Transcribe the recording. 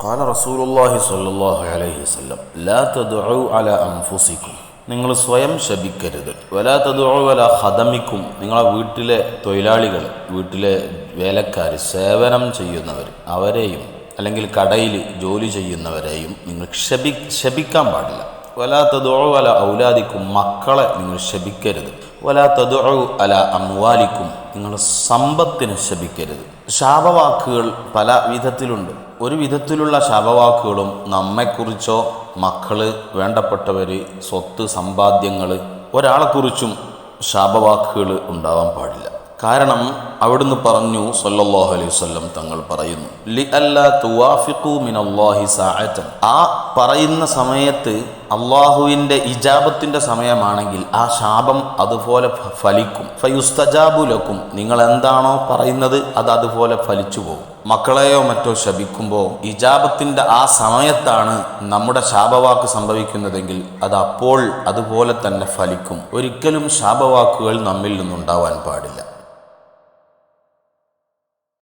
قال رسول الله صلى الله عليه وسلم لا تدعوا على أنفسكم നിങ്ങൾ സ്വയം ശപിക്കരുത് വലാ തതുഴു വല ഹതമിക്കും നിങ്ങളെ വീട്ടിലെ തൊഴിലാളികൾ വീട്ടിലെ വേലക്കാർ സേവനം ചെയ്യുന്നവർ അവരെയും അല്ലെങ്കിൽ കടയിൽ ജോലി ചെയ്യുന്നവരെയും നിങ്ങൾ ശപി ശപിക്കാൻ പാടില്ല വലാ തതുഴു അല ഔലാദിക്കും മക്കളെ നിങ്ങൾ ശപിക്കരുത്. വലാ തതുഴു അല അമ്വാലിക്കും നിങ്ങൾ സമ്പത്തിന് ശപിക്കരുത്. ശാപവാക്കുകൾ പല വിധത്തിലുണ്ട്. ഒരു വിധത്തിലുള്ള ശാപവാക്കുകളും നമ്മെക്കുറിച്ചോ മക്കൾ വേണ്ടപ്പെട്ടവർ സ്വത്ത് സമ്പാദ്യങ്ങൾ ഒരാളെക്കുറിച്ചും ശാപവാക്കുകൾ ഉണ്ടാവാൻ പാടില്ല. കാരണം അവിടുന്ന് പറഞ്ഞു സല്ലല്ലാഹു അലൈഹി വസല്ലം തങ്ങൾ പറയുന്നു ലി അല്ലാ തുവാഫിഖു മിനല്ലാഹി സാഅതൻ. ആ പറയുന്ന സമയത്ത് അള്ളാഹുവിന്റെ ഇജാബത്തിന്റെ സമയമാണെങ്കിൽ ആ ശാപം അതുപോലെ ഫലിക്കും. ഫയുസ്തജാബുലക്കും നിങ്ങൾ എന്താണോ പറയുന്നത് അത് അതുപോലെ ഫലിച്ചു പോകും. മക്കളെയോ മറ്റോ ശപിക്കുമ്പോൾ ഇജാബത്തിന്റെ ആ സമയത്താണ് നമ്മുടെ ശാപവാക്ക് സംഭവിക്കുന്നതെങ്കിൽ അത് അപ്പോൾ അതുപോലെ തന്നെ ഫലിക്കും. ഒരിക്കലും ശാപവാക്കുകൾ നമ്മിൽ നിന്നുണ്ടാവാൻ പാടില്ല.